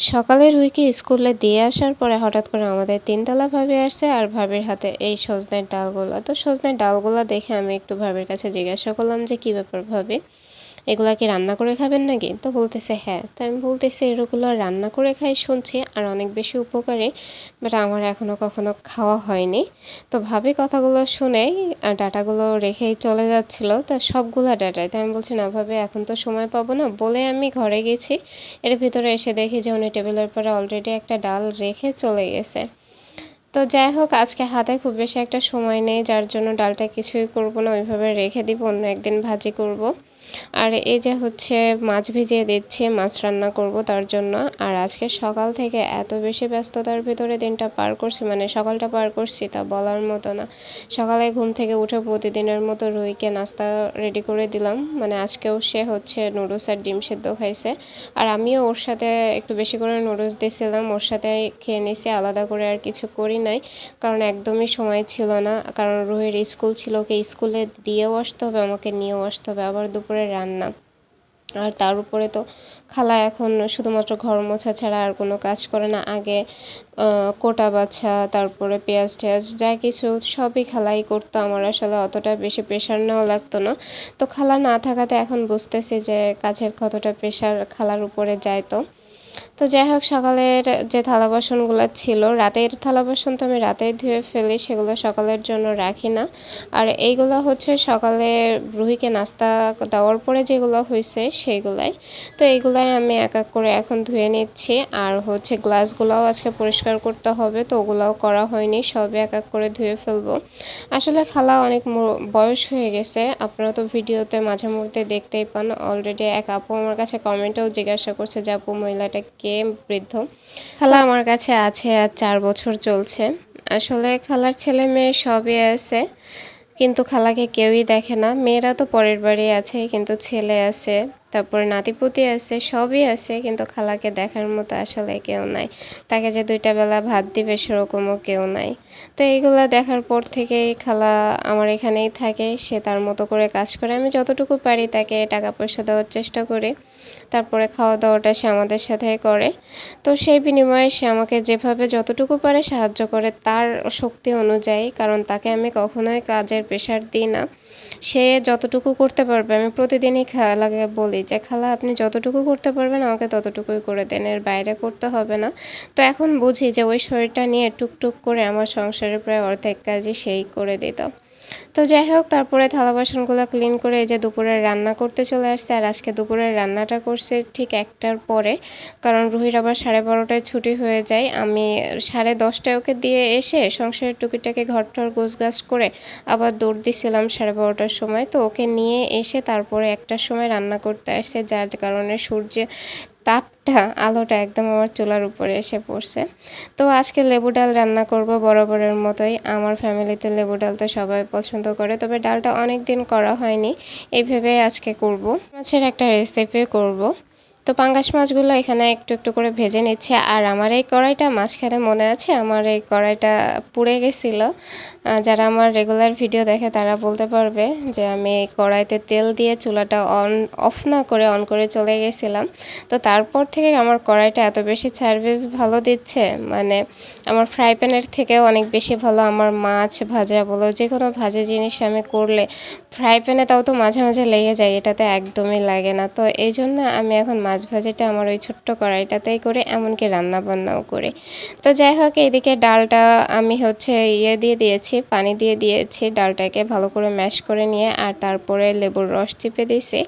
সকালে রুইকে স্কুলে দিয়ে আসার পরে হঠাৎ করে আমাদের তিনতলা ভাবি আসছে আর ভাবির হাতে এই সজনের ডালগুলো। তো সজনের ডালগুলো দেখে আমি একটু ভাবির কাছে জিজ্ঞাসা করলাম যে, কী ব্যাপার ভাবি? এগুলা কি রান্না করে খাবেন নাকি? তো বলতেছে হ্যাঁ। তো আমি বলতেছি, এগুলো রান্না করে খাই শুনছি, আর অনেক বেশি উপকারী, বাট আমার এখনও কখনো খাওয়া হয়নি। তো ভাবি কথাগুলো শুনে ডাটাগুলো রেখেই চলে যাচ্ছিল, তো সবগুলো ডাটাই। তো আমি বলছি, না ভাবে, এখন তো সময় পাবো না। বলে আমি ঘরে গেছি। এর ভিতরে এসে দেখি যে উনি টেবিলের পরে অলরেডি একটা ডাল রেখে চলে গেছে। তো যাই হোক, আজকে হাতে খুব বেশি একটা সময় নেই, যার জন্য ডালটা কিছুই করব না, ওইভাবে রেখে দিব, অন্য একদিন ভাজি করব। আর এই যে হচ্ছে মাছ ভিজিয়ে দিচ্ছি, মাছ রান্না করব তার জন্য। আর আজকে সকাল থেকে এত বেশি ব্যস্ততার ভিতরে দিনটা পার করছি মানে সকালটা পার করছি তা বলার মতো না। সকালে ঘুম থেকে উঠে প্রতিদিনের মতো রুইকে নাস্তা রেডি করে দিলাম। মানে আজকেও সে হচ্ছে নুডলস আর ডিম সেদ্ধ খাইছে। আর আমিও ওর সাথে একটু বেশি করে নুডলস দিয়েছিলাম ওর সাথে খেয়ে নিছি আলাদা করে আর কিছু করি নাই। কারণ একদমই সময় ছিল না, কারণ রুহির স্কুল ছিল, ওকে স্কুলে দিয়েও আসতে হবে, আমাকে নিয়েও আসতে হবে। আবার দুপুরে করে রান্না। আর তার উপরে তো খালা এখন শুধুমাত্র ঘর মোছা ছাড়া আর কোনো কাজ করে না। আগে কোটা বাছা, তারপরে পেঁয়াজ টেয়াজ যা কিছু সবই খালাই করতো। আমার আসলে অতটা বেশি প্রেশার নেওয়া লাগতো না। তো খালা না থাকাতে এখন বুঝতেছি যে কাজের কতটা প্রেশার খালার উপরে যায় তো। তো যাই হোক, সকালের যে থালা বাসনগুলো ছিল, রাতের থালা বাসন তো আমি রাতেই ধুয়ে ফেলি, সেগুলো সকালের জন্য রাখি না। আর এইগুলো হচ্ছে সকালে রুহিকে নাস্তা দেওয়ার পরে যেগুলো হয়েছে সেইগুলাই। তো এইগুলাই আমি এক এক করে এখন ধুয়ে নিচ্ছি। আর হচ্ছে গ্লাসগুলোও আজকে পরিষ্কার করতে হবে, তো ওগুলাও করা হয়নি সবে এক এক করে ধুয়ে ফেলব। আসলে খালা অনেক বয়স হয়ে গেছে, আপনারা তো ভিডিওতে মাঝে মধ্যে দেখতেই পান। অলরেডি এক আপু আমার কাছে কমেন্টেও জিজ্ঞাসা করছে যে, আপু, মহিলাটা কে? বৃদ্ধ? খালা আমার কাছে আছে আর চার বছর চলছে। আসলে খালার ছেলে মেয়ে সবই আছে কিন্তু খালাকে কেউই দেখে না। মেয়েরা তো পরের বাড়ি আছে কিন্তু ছেলে আছে তারপরে নাতিপুতি আছে সবই আছে কিন্তু খালাকে দেখার মতো আসলে কেউ নাই। তাকে যে দুইটা বেলা ভাত দিবে সেরকমও কেউ নাই। তো এইগুলা দেখার পর থেকেই খালা আমার এখানেই থাকে সে তার মতো করে কাজ করে। আমি যতটুকু পারি তাকে টাকা পয়সা দেওয়ার চেষ্টা করি। তারপরে খাওয়া দাওয়াটা সে আমাদের সাথে করে। তো সেই বিনিময়ে সে আমাকে যেভাবে যতটুকু পারে সাহায্য করে তার শক্তি অনুযায়ী, কারণ তাকে আমি কখনোই কাজের প্রেশার দিই না। সে যতটুকু করতে পারবে, আমি প্রতিদিনই খালাকে বলি যে, খালা, আপনি যতটুকু করতে পারবেন আমাকে ততটুকুই করে দেন, এর বাইরে করতে হবে না। তো এখন বুঝি যে, ওই শরীরটা নিয়ে টুকটুক করে আমার সংসারের প্রায় অর্ধেক কাজই সেই করে দিত। তো যাই হোক, তারপরে থালা বাসনগুলো ক্লিন করে এই যে দুপুরে রান্না করতে চলে আসছে। আর আজকে দুপুরের রান্নাটা করছে ঠিক একটার পরে, কারণ রুহির আবার সাড়ে বারোটায় ছুটি হয়ে যায়। আমি সাড়ে দশটায় ওকে দিয়ে এসে সংসারের টুকিটাকে ঘরটর গাছ করে আবার দৌড় দিছিলাম সাড়ে বারোটার সময়। তো ওকে নিয়ে এসে তারপরে একটার সময় রান্না করতে আসছে, যার কারণে সূর্যে তাপটা আলোটা একদম আমার চুলার উপরে এসে পড়ছে। তো আজকে লেবু ডাল রান্না করব বরাবরের মতোই। আমার ফ্যামিলিতে লেবু ডাল তো সবাই পছন্দ করে, তবে ডালটা অনেক দিন করা হয়নি। এই ভেবে আজকে করব। মাছের একটা রেসিপি করব। তো পাঙ্গাস মাছগুলো এখানে একটু একটু করে ভেজে নিচ্ছে। আর আমার এই কড়াইটা মাঝখানে মনে আছে, আমার এই কড়াইটা পুড়ে গেছিল। যারা আমার রেগুলার ভিডিও দেখে তারা বলতে পারবে যে আমি কড়াইতে তেল দিয়ে চুলাটা অন, অফ না করে অন করে চলে গেছিলাম। তো তারপর থেকে আমার কড়াইটা এত বেশি সার্ভিস ভালো দিচ্ছে মানে আমার ফ্রাই প্যানের থেকেও অনেক বেশি ভালো। আমার মাছ ভাজা বলো, যে কোনো ভাজা জিনিস আমি করলে ফ্রাই প্যানে তাও তো মাঝে মাঝে লেগে যায়, এটাতে একদমই লাগে না। তো এই জন্য আমি এখন মাছ ভাজিটা আমার ওই ছোট্ট কড়াইটাতেই করে, এমনকি রান্না বান্নাও করি। তো যাই হোক, এইদিকে ডালটা আমি হচ্ছে ইয়ে দিয়ে দিয়েছি, পানি দিয়ে দিয়েছি, ডালটাকে ভালো করে ম্যাশ করে নিয়ে, আর তারপরে লেবুর রস চিপে দিয়েছি।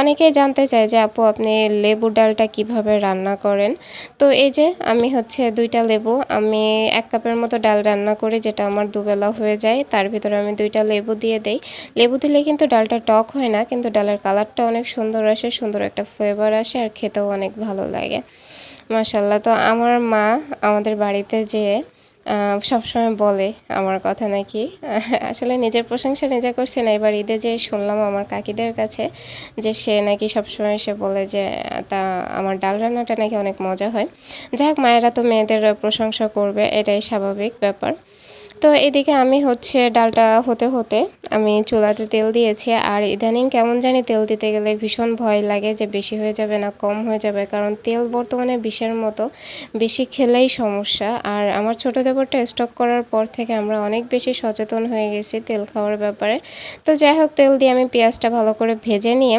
অনেকেই জানতে চায় যে, আপু, আপনি লেবুর ডালটা কীভাবে রান্না করেন? তো এই যে, আমি হচ্ছে দুইটা লেবু, আমি এক কাপের মতো ডাল রান্না করি, যেটা আমার দুবেলা হয়ে যায়, তার ভিতরে আমি দুইটা লেবু দিয়ে দেই। লেবু দিলে কিন্তু ডালটা টক হয় না, কিন্তু ডালের কালারটা অনেক সুন্দর আসে, সুন্দর একটা ফ্লেভার আসে খেতেও অনেক ভালো লাগে। মাসাল্লাহ তো আমার মা আমাদের বাড়িতে যেয়ে সবসময় বলে আমার কথা নাকি। আসলে নিজের প্রশংসা নিজে করছে না। এবার ঈদে যে শুনলাম আমার কাকিদের কাছে যে সে নাকি সবসময় সে বলে যে, তা আমার ডাল রান্নাটা নাকি অনেক মজা হয়। যাই হোক, মায়েরা তো মেয়েদের প্রশংসা করবে, এটাই স্বাভাবিক ব্যাপার। তো এদিকে আমি হচ্ছে ডালটা হতে হতে আমি চুলাতে তেল দিয়েছি আর ইদানিং কেমন জানি তেল দিতে গেলে ভীষণ ভয় লাগে যে বেশি হয়ে যাবে না, কম হয়ে যাবে। কারণ তেল বর্তমানে বিষের মতো বেশি খেলেই সমস্যা। আর আমার ছোটো দেবরটা স্টক করার পর থেকে আমরা অনেক বেশি সচেতন হয়ে গেছি তেল খাওয়ার ব্যাপারে। তো যাই হোক, তেল দিয়ে আমি পেঁয়াজটা ভালো করে ভেজে নিয়ে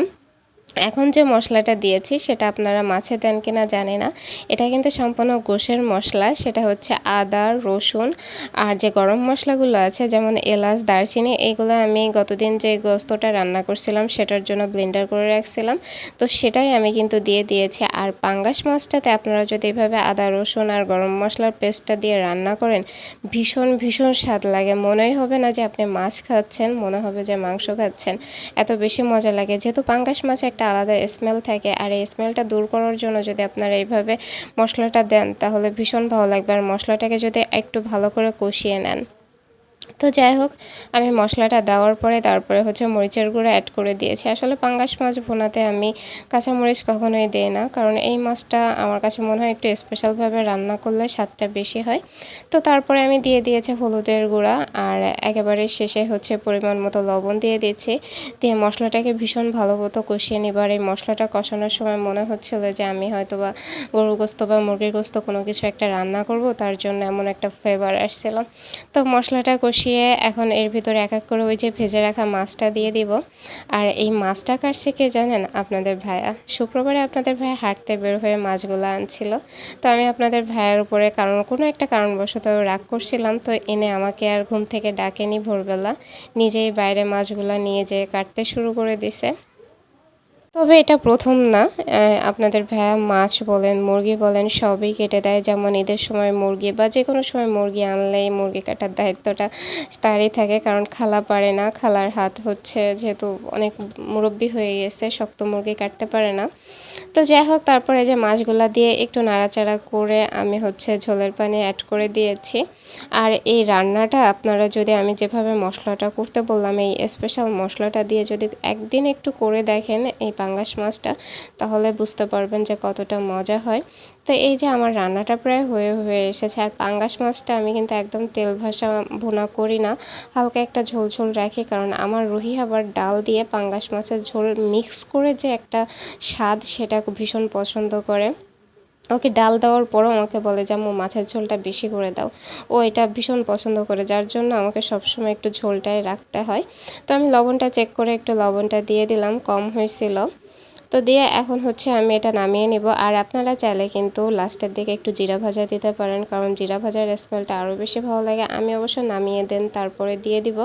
এখন যে মশলাটা দিয়েছি সেটা আপনারা মাছে দেন কিনা জানি না। এটা কিন্তু সম্পূর্ণ গোশের মশলা, সেটা হচ্ছে আদা, রসুন আর যে গরম মশলাগুলো আছে, যেমন এলাচ, দারচিনি এইগুলো আমি গতদিন যে গোস্তটা রান্না করছিলাম সেটার জন্য ব্লেন্ডার করে রাখছিলাম। তো সেটাই আমি কিন্তু দিয়ে দিয়েছি। আর পাঙ্গাস মাছটাতে আপনারা যদি এভাবে আদা, রসুন আর গরম মশলার পেস্টটা দিয়ে রান্না করেন, ভীষণ ভীষণ স্বাদ লাগে। মনেই হবে না যে আপনি মাছ খাচ্ছেন, মনে হবে যে মাংস খাচ্ছেন। এত বেশি মজা লাগে। যেহেতু পাঙ্গাস মাছ একটা আলাদা স্মেল থাকে। আর এই স্মেলটা দূর করার জন্য যদি আপনারা এইভাবে মশলাটা দেন, তাহলে ভীষণ ভালো লাগবে। আর মশলাটাকে যদি একটু ভালো করে কষিয়ে নেন। তো যাই হোক, আমি মশলাটা দেওয়ার পরে তারপরে হচ্ছে মরিচের গুঁড়ো অ্যাড করে দিয়েছি। আসলে পাঙ্গাস মাছ ভুনাতে আমি কাঁচামরিচ কখনোই দিই না, কারণ এই মাছটা আমার কাছে মনে হয় একটু স্পেশালভাবে রান্না করলে স্বাদটা বেশি হয়। তো তারপরে আমি দিয়ে দিয়েছি হলুদের গুঁড়া, আর একেবারে শেষে হচ্ছে পরিমাণ মতো লবণ দিয়ে দিয়েছি। দিয়ে মশলাটাকে ভীষণ ভালো মতো কষিয়ে নিবার। এই মশলাটা কষানোর সময় মনে হচ্ছিল যে আমি হয়তো বা গরু গোস্ত বা মুরগির গোস্ত কোনো কিছু একটা রান্না করব, তার জন্য এমন একটা ফ্লেভার আসছিল। তো মশলাটা কষিয়ে এখন এর ভিতরে এক এক করে ওই যে ভেজে রাখা মাছটা দিয়ে দিব। আর এই মাছটা কাটছে কে জানেন আপনাদের ভাইয়া? শুক্রবারে আপনাদের ভাইয়া হাঁটতে বের হয়ে মাছগুলো আনছিল। তো আমি আপনাদের ভাইয়ের উপরে কারণ কোনো একটা কারণবশত রাগ করছিলাম, তো এনে আমাকে আর ঘুম থেকে ডাকেনি ভোরবেলা। নিজেই বাইরে মাছগুলো নিয়ে যেয়ে কাটতে শুরু করে দিছে। তবে এটা প্রথম না। আপনাদের ভাইয়া মাছ বলেন, মুরগি বলেন, সবই কেটে দেয়। যেমন ঈদের সময় মুরগি বা যে কোনো সময় মুরগি আনলেই মুরগি কাটার দায়িত্বটা তারই থাকে, কারণ খালা পারে না, খালার হাত হচ্ছে যেহেতু অনেক মুরব্বী হয়ে গেছে, শক্ত মুরগি কাটতে পারে না। তো যাই হোক, তারপরে যে মাছগুলা দিয়ে একটু নাড়াচাড়া করে আমি হচ্ছে ঝোলের পানি অ্যাড করে দিয়েছি। আর এই রান্নাটা আপনারা যদি আমি যেভাবে মশলাটা করতে বললাম, এই স্পেশাল মশলাটা দিয়ে যদি একদিন একটু করে দেখেন এই পাঙ্গাস মাছটা, তাহলে বুঝতে পারবেন যে কতটা মজা হয়। তো এই যে আমার রান্নাটা প্রায় হয়ে হয়ে এসেছে। আর পাঙ্গাস মাছটা আমি কিন্তু একদম তেল ভাসা ভুনা করি না। হালকা একটা ঝোল ঝোল রাখি, কারণ আমার রুহি আবার ডাল দিয়ে পাঙ্গাস মাছের ঝোল মিক্স করে যে একটা স্বাদ, সেটা ভীষণ পছন্দ করে। ওকে ডাল দেওয়ার পরও আমাকে বলে যে, আম্মু, মাছের ঝোলটা বেশি করে দাও। ও এটা ভীষণ পছন্দ করে, যার জন্য আমাকে সবসময় একটু ঝোলটাই রাখতে হয়। তো আমি লবণটা চেক করে একটু লবণটা দিয়ে দিলাম, কম হয়েছিল। তো দিয়ে এখন হচ্ছে আমি এটা নামিয়ে নিব। আর আপনারা চাইলে কিন্তু লাস্টের দিকে একটু জিরা ভাজা দিতে পারেন, কারণ জিরা ভাজার স্মেলটা আরও বেশি ভালো লাগে। আমি অবশ্য নামিয়ে দেন, তারপরে দিয়ে দিব।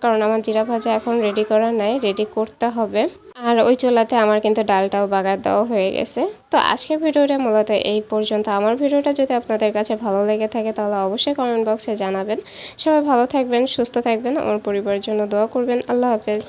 কারণ আমার জিরা ভাজা এখন রেডি করা নাই রেডি করতে হবে। আর ওই চোলাতে আমার কিন্তু ডালটাও বাগার দেওয়া হয়ে গেছে। তো আজকের ভিডিওটা মূলত এই পর্যন্ত। আমার ভিডিওটা যদি আপনাদের কাছে ভালো লেগে থাকে তাহলে অবশ্যই কমেন্ট বক্সে জানাবেন। সবাই ভালো থাকবেন, সুস্থ থাকবেন, আমার পরিবারের জন্য দোয়া করবেন। আল্লাহ হাফেজ।